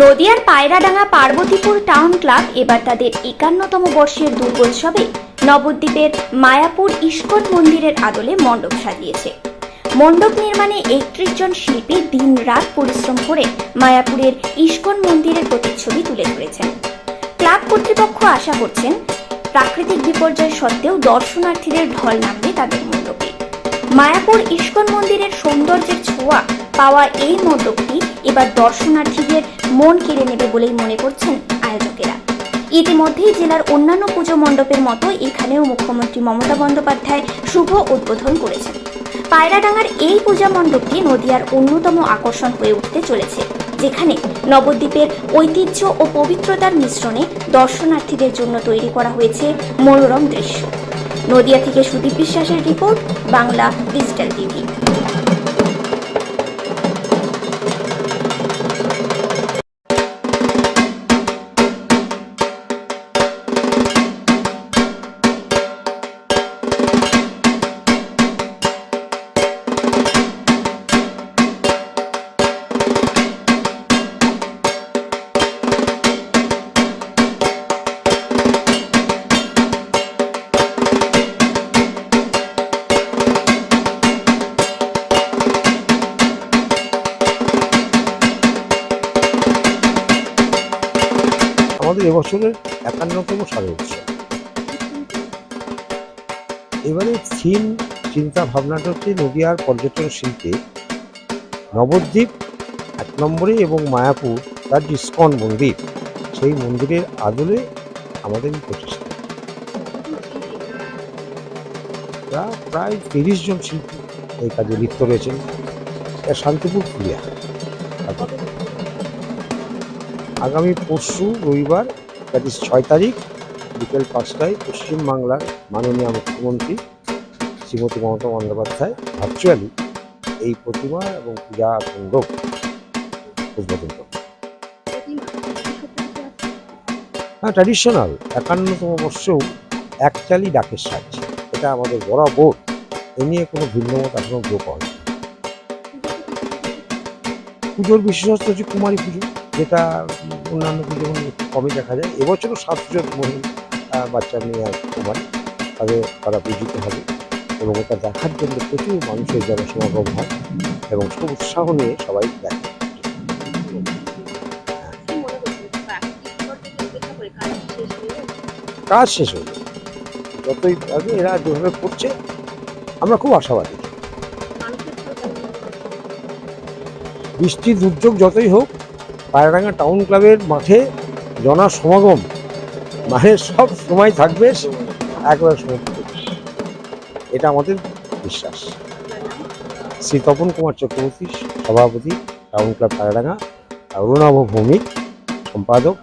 নদিয়ার Payradanga Parbatipur town club এবার তাদের একান্নতম বর্ষের দুর্গোৎসবে নবদ্বীপের মায়াপুর ইস্কন মন্দিরের আদলে মণ্ডপ সাজিয়েছে। মণ্ডপ নির্মাণে একত্রিশ জন শিল্পী দিন রাত পরিশ্রম করে মায়াপুরের ইস্কন মন্দিরের প্রতিচ্ছবি তুলে ধরেছেন। ক্লাব কর্তৃপক্ষ আশা করছেন, প্রাকৃতিক বিপর্যয় সত্ত্বেও দর্শনার্থীদের ঢল নামবে তাদের মণ্ডপে। মায়াপুর ইস্কন মন্দিরের সৌন্দর্যের ছোঁয়া পাওয়া এই মণ্ডপটি এবার দর্শনার্থীদের মন কেড়ে নেবে বলেই মনে করছেন আয়োজকেরা। ইতিমধ্যেই জেলার অন্যান্য পুজো মণ্ডপের মতো এখানেও মুখ্যমন্ত্রী মমতা বন্দ্যোপাধ্যায় শুভ উদ্বোধন করেছেন। পায়রাডাঙ্গার এই পূজা মণ্ডপটি নদিয়ার অন্যতম আকর্ষণ হয়ে উঠতে চলেছে, যেখানে নবদ্বীপের ঐতিহ্য ও পবিত্রতার মিশ্রণে দর্শনার্থীদের জন্য তৈরি করা হয়েছে মনোরম দৃশ্য। নদিয়া থেকে সুদীপ বিশ্বাসের রিপোর্ট, বাংলা ডিজিটাল টিভি। আমাদের এবছরের একান্নতম সারে উৎসব। এবারে থিম চিন্তা ভাবনাটা হচ্ছে নদীয়ার পর্যটন শিল্পে। নবদ্বীপ এক নম্বরে এবং মায়াপুর তার যে ইস্কন মন্দির। সেই মন্দিরের আদলে আমাদের এই প্রচেষ্টা প্রা- প্রায় তিরিশ জন শিল্পী এই কাজে লিপ্ত রয়েছেন। শান্তিপুর ক্রিয়া আগামী পরশু রবিবার দ্যাট ইস ছয় তারিখ, বিকেল পাঁচটায় পশ্চিমবাংলার মাননীয় মুখ্যমন্ত্রী শ্রীমতী মমতা বন্দ্যোপাধ্যায় ভার্চুয়ালি এই প্রতিমা এবং পূজা মণ্ডপ উদ্বোধন করবে হ্যাঁ ট্র্যাডিশনাল একান্নতম বর্ষেও একচালি ডাকের সাজ। এটা আমাদের বরাবর এ নিয়ে কোনো ভিন্নমত এখনও যোগ হয় পুজোর বিশেষত্ব হচ্ছে কুমারী পুজো। যেটা অন্যান্য একটু কমই দেখা যায়। এবছরও সাতজন মহিলা বাচ্চা মেয়ে আর কুমারী তাদের তারা পূজিত হবে এবং ওটা দেখার জন্য প্রচুর মানুষের জনসমাগম হয় এবং খুব উৎসাহ নিয়ে সবাই দেখে। কাজ শেষ যাবে যতই আগে এরা যেভাবে করছে, আমরা খুব আশাবাদী। বৃষ্টি দুর্যোগ যতই হোক পায়রাডাঙ্গা টাউন ক্লাবের মাঠে জনা সমাগম মানে সব সময় থাকবে একবার সময়। এটা আমাদের বিশ্বাস। শ্রী তপন কুমার চক্রবর্তী সভাপতি টাউন ক্লাব পায়রাডাঙ্গা অরুণাভ ভৌমিক, সম্পাদক